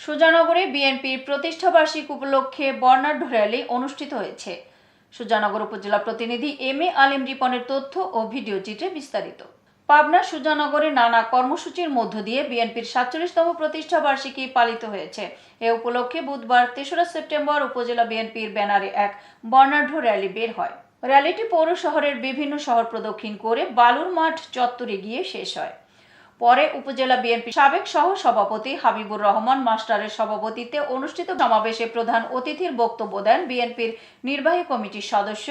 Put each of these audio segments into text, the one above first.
সুজানগরে বিএনপির প্রতিষ্ঠাবার্ষিক উপলক্ষে বর্ণাঢ্য র্যালি অনুষ্ঠিত হয়েছে। সুজানগর উপজেলা প্রতিনিধি এম এ আলিম রিপনের তথ্য ও ভিডিও চিত্রে বিস্তারিত। পাবনা সুজানগরে নানা কর্মসূচির মধ্য দিয়ে বিএনপির সাতচল্লিশতম প্রতিষ্ঠা বার্ষিকী পালিত হয়েছে। এ উপলক্ষে বুধবার তেসরা সেপ্টেম্বর উপজেলা বিএনপির ব্যানারে এক বর্ণাঢ্য র্যালি বের হয়। র্যালিটি পৌর শহরের বিভিন্ন শহর প্রদক্ষিণ করে বালুর মাঠ চত্বরে গিয়ে শেষ হয়। পরে উপজেলা বিএনপি সাবেক সহ সভাপতি হাবিবুর রহমান মাস্টারের সভাপতিত্বে অনুষ্ঠিত সমাবেশে প্রধান অতিথির বক্তব্য দেন বিএনপির নির্বাহী কমিটির সদস্য,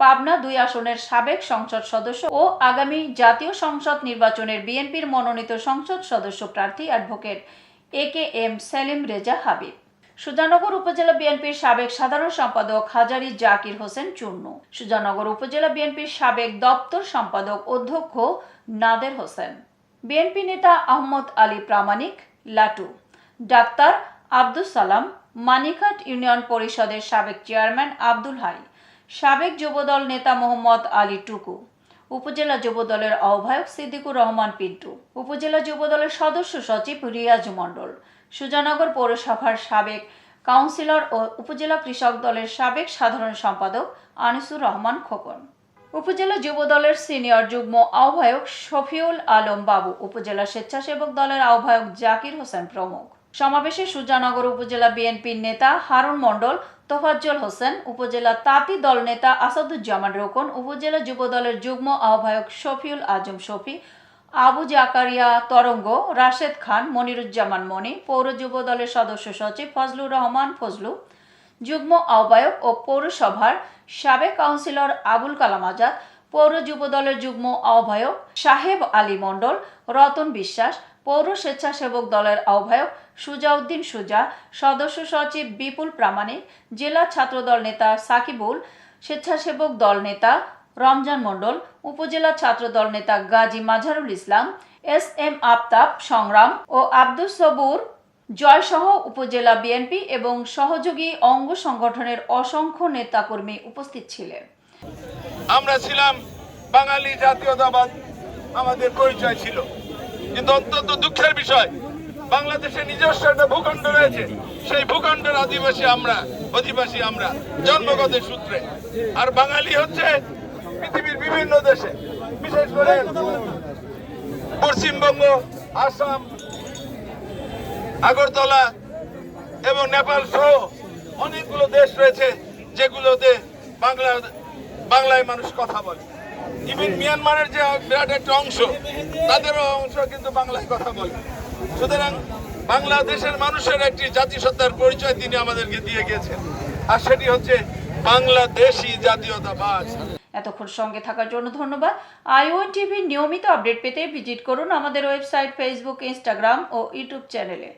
পাবনা দুই আসনের সাবেক সংসদ সদস্য ও আগামী জাতীয় সংসদ নির্বাচনের বিএনপির মনোনীত সংসদ সদস্য প্রার্থী advocate A K M Selim Reza Habib. Sujanagar উপজেলা বিএনপির সাবেক সাধারণ সম্পাদক হাজারি জাকির হোসেন চুন্নু সুজানগর উপজেলা বিএনপির সাবেক দপ্তর সম্পাদক অধ্যক্ষ নাদের হোসেন। বিএনপি নেতা আহমদ আলী প্রামাণিক, লাটু। ডাক্তার আব্দুল সালাম, মানিকহাট ইউনিয়ন পরিষদের সাবেক চেয়ারম্যান আব্দুল হাই, সাবেক যুবদল নেতা মোহাম্মদ আলী টুকু, উপজেলা যুবদলের আহ্বায়ক সিদ্দিকুর রহমান পিন্টু, উপজেলা যুবদলের সদস্য সচিব রিয়াজ মণ্ডল, সুজানগর পৌরসভার সাবেক কাউন্সিলর ও উপজেলা কৃষক দলের সাবেক সাধারণ সম্পাদক আনিসুর রহমান খোকন। উপজেলা যুব দলের সিনিয়র যুগ্ম আহ্বায়ক শফিউল আলম বাবু, উপজেলা স্বেচ্ছাসেবক দলের আহ্বায়ক জাকির হোসেন প্রমুখ। সমাবেশে সুজানগর উপজেলা বিএনপির নেতা হারুন মণ্ডল, তোফাজ্জল হোসেন, উপজেলা তাঁতি দল নেতা আসাদুজ্জামান রোকন, উপজেলা যুব দলের যুগ্ম আহ্বায়ক শফিউল আজম শফি, আবু জাকারিয়া তরঙ্গ, রাশেদ খান, মনিরুজ্জামান মনি, পৌর যুব দলের সদস্য সচিব ফজলুর রহমান ফজলু যুগ্ম আহ্বায়ক ও পৌরসভার সাবেক কাউন্সিলর আবুল কালাম আজাদ, পৌর যুব দলের যুগ্ম আহ্বায়ক সাহেব আলী মণ্ডল, রতন বিশ্বাস, পৌর স্বেচ্ছাসেবক দলের আহ্বায়ক সুজাউদ্দিন সুজা, সদস্য সচিব বিপুল প্রামাণিক, জেলা ছাত্রদল নেতা সাকিবুল, স্বেচ্ছাসেবক দল নেতা রমজান মণ্ডল, উপজেলা ছাত্রদল নেতা গাজী মাঝারুল ইসলাম, এস এম আফতাব সংগ্রাম ও আব্দুস সবুর জয়সহ উপজেলা বিএনপি এবং সহযোগী অঙ্গ সংগঠনের অসংখ্য নেতাকর্মী উপস্থিত ছিলেন। আমরা ছিলাম বাঙালি জাতীয়তাবাদ, আমাদের পরিচয় ছিল। কিন্তু অত্যন্ত দুঃখের বিষয়, বাংলাদেশে নিজস্ব একটা ভূখণ্ড রয়েছে। সেই ভূখণ্ডের আদিবাসী আমরা, অধিবাসী আমরা, জন্মগত সূত্রে। আর বাঙালি হচ্ছে পৃথিবীর বিভিন্ন দেশে। বিশেষ করে পশ্চিমবঙ্গ, আসাম আগরতলা এবং নেপাল সহ অনেকগুলো দেশ রয়েছে যেগুলোতে বাংলা, বাংলায় মানুষ কথা বলে। ইভিন মিয়ানমারের যে বিরাট একটা অংশ, তাদেরও অংশ কিন্তু বাংলায় কথা বলে। সুতরাং বাংলাদেশের মানুষের একটি জাতিসত্তার পরিচয় তিনি আমাদেরকে দিয়ে গেছেন আর সেটি হচ্ছে বাংলাদেশি জাতীয়তাবাদ। এতক্ষণ সঙ্গে থাকার জন্য ধন্যবাদ। আইওএন টিভির নিয়মিত আপডেট পেতে ভিজিট করুন আমাদের ওয়েবসাইট, ফেসবুক, ইনস্টাগ্রাম ও ইউটিউব চ্যানেলে।